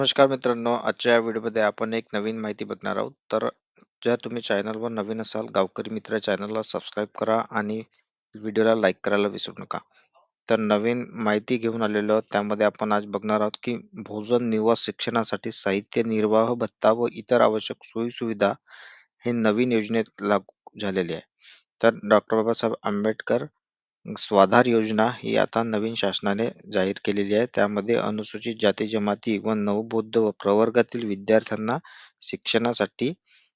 नमस्कार मित्रांनो आजच्या या व्हिडिओमध्ये आपण एक नवीन माहिती बघणार आहोत. तर जर तुम्ही चॅनलवर नवीन असाल गावकरी मित्र चॅनलला सबस्क्राईब करा आणि व्हिडिओला लाईक करायला विसरू नका. तर नवीन माहिती घेऊन आलेलो आहोत. त्यामध्ये आपण आज बघणार आहोत की भोजन निवास शिक्षणासाठी साहित्य निर्वाह भत्ता व इतर आवश्यक सोयीसुविधा हे नवीन योजनेत लागू झालेले आहे. तर डॉक्टर बाबासाहेब आंबेडकर स्वाधार योजना ही आता नवीन शासनाने जाहीर केलेली आहे. त्यामध्ये अनुसूचित जाती जमाती व नवबौद्ध व प्रवर्गातील विद्यार्थ्यांना शिक्षणासाठी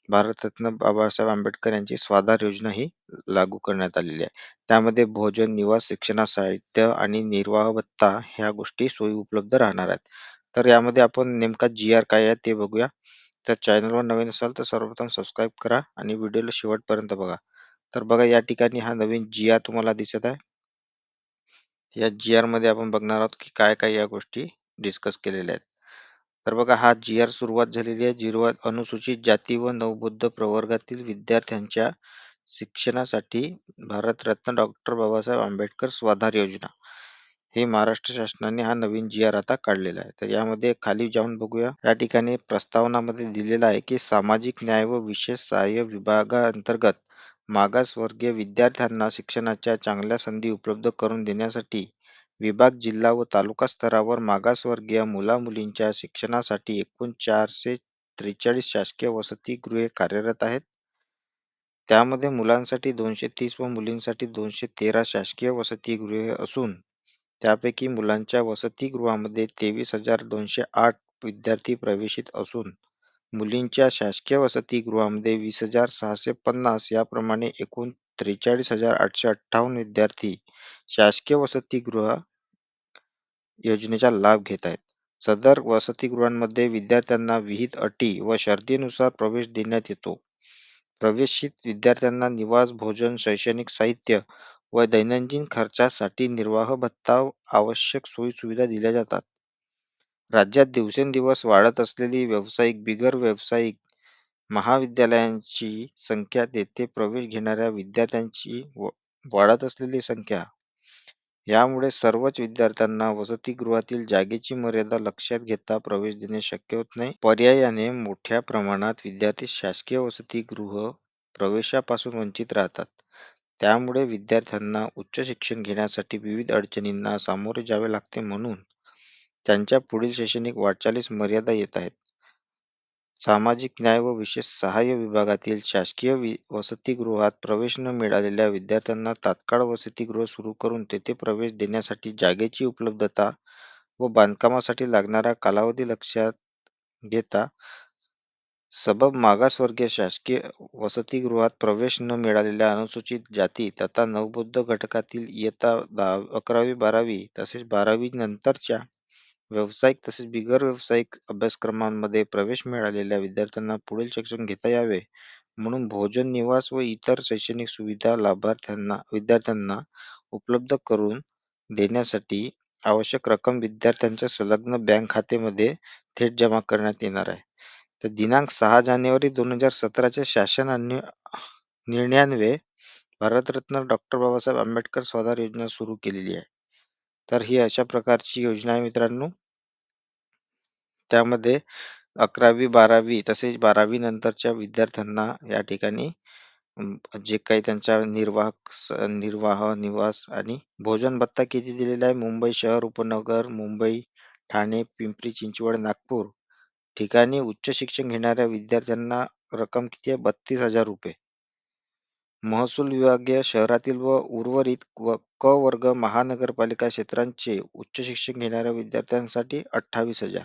भारतरत्न बाबासाहेब आंबेडकर यांची स्वाधार योजना ही लागू करण्यात आलेली आहे. त्यामध्ये भोजन निवास शिक्षणा साहित्य आणि निर्वाह भत्ता ह्या गोष्टी सोयी उपलब्ध राहणार आहेत. तर यामध्ये आपण नेमका जी आर काय आहे ते बघूया. तर चॅनलवर नवीन असाल तर सर्वप्रथम सबस्क्राईब करा आणि व्हिडिओला शेवटपर्यंत बघा. तर बघा या ठिकाणी हा नवीन जी आर तुम्हाला दिसत आहे. या जी आरमध्ये आपण बघणार आहोत की काय काय या गोष्टी डिस्कस केलेल्या आहेत. तर बघा हा जी आर सुरुवात झालेली आहे. जिरवात अनुसूचित जाती व नवबुद्ध प्रवर्गातील विद्यार्थ्यांच्या शिक्षणासाठी भारतरत्न डॉक्टर बाबासाहेब आंबेडकर स्वाधार योजना हे महाराष्ट्र शासनाने हा नवीन जी आर आता काढलेला आहे. तर यामध्ये खाली जाऊन बघूया. या ठिकाणी प्रस्तावनामध्ये दिलेला आहे की सामाजिक न्याय व विशेष सहाय्य विभागाअंतर्गत मागासवर्गीय विद्यार्थ्यांना शिक्षणाच्या चांगल्या संधी उपलब्ध करून देण्यासाठी विभाग जिल्हा व तालुका स्तरावर मागासवर्गीय मुला-मुलींच्या शिक्षणासाठी एकूण चारशे त्रेचाळीस शासकीय वसतिगृहे कार्यरत आहेत. त्यामध्ये मुलांसाठी दोनशे तीस व मुलींसाठी दोनशे तेरा शासकीय वसतिगृहे असून त्यापैकी मुलांच्या वसतिगृहामध्ये तेवीस हजार दोनशे आठ विद्यार्थी प्रवेशित असून मुलींच्या शासकीय वसतिगृहामध्ये वीस हजार सहाशे पन्नास याप्रमाणे एकूण त्रेचाळीस हजार आठशे अठ्ठावन्न विद्यार्थी शासकीय वसतिगृह योजनेचा लाभ घेत आहेत. सदर वसतिगृहांमध्ये विद्यार्थ्यांना विहित अटी व शर्तीनुसार प्रवेश देण्यात येतो. प्रवेशित विद्यार्थ्यांना निवास, भोजन, शैक्षणिक साहित्य व दैनंदिन खर्चासाठी निर्वाह भत्ता आवश्यक सोयी सुविधा दिल्या जातात. राज्यात दिवसेंदिवस वाढत असलेली व्यावसायिक बिगर व्यावसायिक महाविद्यालयांची संख्या तेथे प्रवेश घेणाऱ्या विद्यार्थ्यांची वाढत असलेली संख्या यामुळे सर्वच विद्यार्थ्यांना वसतिगृहातील जागेची मर्यादा लक्षात घेता प्रवेश देणे शक्य होत नाही. पर्यायाने मोठ्या प्रमाणात विद्यार्थी शासकीय वसतिगृह प्रवेशापासून वंचित राहतात. त्यामुळे विद्यार्थ्यांना उच्च शिक्षण घेण्यासाठी विविध अडचणींना सामोरे जावे लागते म्हणून त्यांच्या पुढील शैक्षणिक वाटचालीस मर्यादा येत आहेत. सामाजिक न्याय व विशेष सहाय्य विभागातील शासकीय वसतिगृहात प्रवेश न मिळालेल्या विद्यार्थ्यांना तात्काळ वसतिगृह सुरू करून तेथे प्रवेश देण्यासाठी जागेची उपलब्धता व बांधकामासाठी लागणारा कालावधी लक्षात घेता सबब मागासवर्गीय शासकीय वसतिगृहात प्रवेश न मिळालेल्या अनुसूचित जाती तथा नवबौद्ध घटकातील इयत्ता अकरावी बारावी तसेच बारावी नंतरच्या व्यावसायिक तसेच बिगर व्यावसायिक अभ्यासक्रमांमध्ये प्रवेश मिळालेल्या विद्यार्थ्यांना पुढील शिक्षण घेता यावे म्हणून भोजन निवास व इतर शैक्षणिक सुविधा लाभार्थ्यांना विद्यार्थ्यांना उपलब्ध करून देण्यासाठी आवश्यक रक्कम विद्यार्थ्यांच्या संलग्न बँक खात्यामध्ये थेट जमा करण्यात येणार आहे. तर दिनांक सहा जानेवारी दोन हजार सतराच्या शासन निर्णयान्वये भारतरत्न डॉक्टर बाबासाहेब आंबेडकर स्वाधार योजना सुरू केलेली आहे. तर ही अशा प्रकारची योजना आहे मित्रांनो. त्यामध्ये अकरावी बारावी तसेच बारावी नंतरच्या विद्यार्थ्यांना या ठिकाणी जे काही त्यांचा निर्वाह निर्वाह निवास आणि भोजन भत्ता किती दिलेला आहे? मुंबई शहर उपनगर मुंबई ठाणे पिंपरी चिंचवड नागपूर. ठिकाणी उच्च शिक्षण घेणाऱ्या विद्यार्थ्यांना रक्कम किती आहे? बत्तीस हजार रुपये. महसूल विभागीय शहरातील व उर्वरित व क वर्ग महानगरपालिका क्षेत्रांचे उच्च शिक्षण घेणाऱ्या विद्यार्थ्यांसाठी अठ्ठावीस हजार.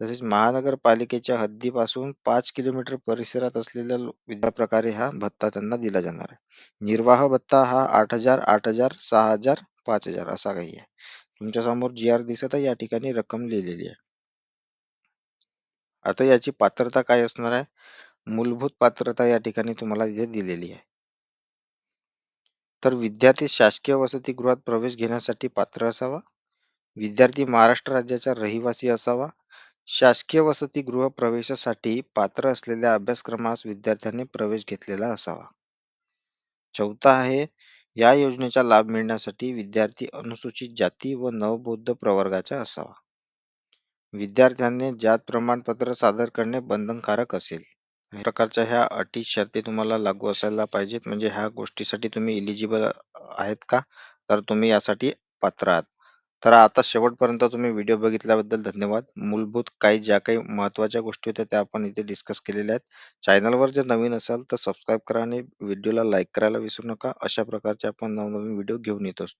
तसेच महानगरपालिकेच्या हद्दीपासून पाच किलोमीटर परिसरात असलेल्या विद्या प्रकारे हा भत्ता त्यांना दिला जाणार आहे. निर्वाह भत्ता हा आठ हजार आठ हजार सहा हजार पाच हजार असा काही आहे. तुमच्यासमोर जी आर दिसत आहे या ठिकाणी रक्कम लिहिलेली आहे. आता याची पात्रता काय असणार आहे? मूलभूत पात्रता या ठिकाणी तुम्हाला इथे दिलेली आहे. तर विद्यार्थी शासकीय वसतिगृहात प्रवेश घेण्यासाठी पात्र असावा? विद्यार्थी महाराष्ट्र राज्याचा रहिवासी असावा? शासकीय वसतिगृह प्रवेशासाठी पात्र असलेल्या अभ्यासक्रमास विद्यार्थ्यांनी प्रवेश घेतलेला असावा. चौथा आहे या योजनेचा लाभ मिळण्यासाठी विद्यार्थी अनुसूचित जाती व नवबौद्ध प्रवर्गाचा असावा. विद्यार्थ्यांनी जात प्रमाणपत्र सादर करणे बंधनकारक असेल. या प्रकारच्या ह्या अटी शर्ती तुम्हाला लागू असायला पाहिजेत. म्हणजे ह्या गोष्टीसाठी तुम्ही इलिजिबल आहेत का? तर तुम्ही यासाठी पात्र आहात. तर आता शेवटपर्यंत तुम्ही व्हिडिओ बघितल्याबद्दल धन्यवाद. मूलभूत काही ज्या काही महत्त्वाच्या गोष्टी होत्या त्या आपण इथे डिस्कस केलेल्या आहेत. चॅनलवर जर नवीन असाल तर सबस्क्राईब करा आणि व्हिडिओला लाईक करायला विसरू नका. अशा प्रकारचे आपण नवनवीन व्हिडिओ घेऊन येत असतो.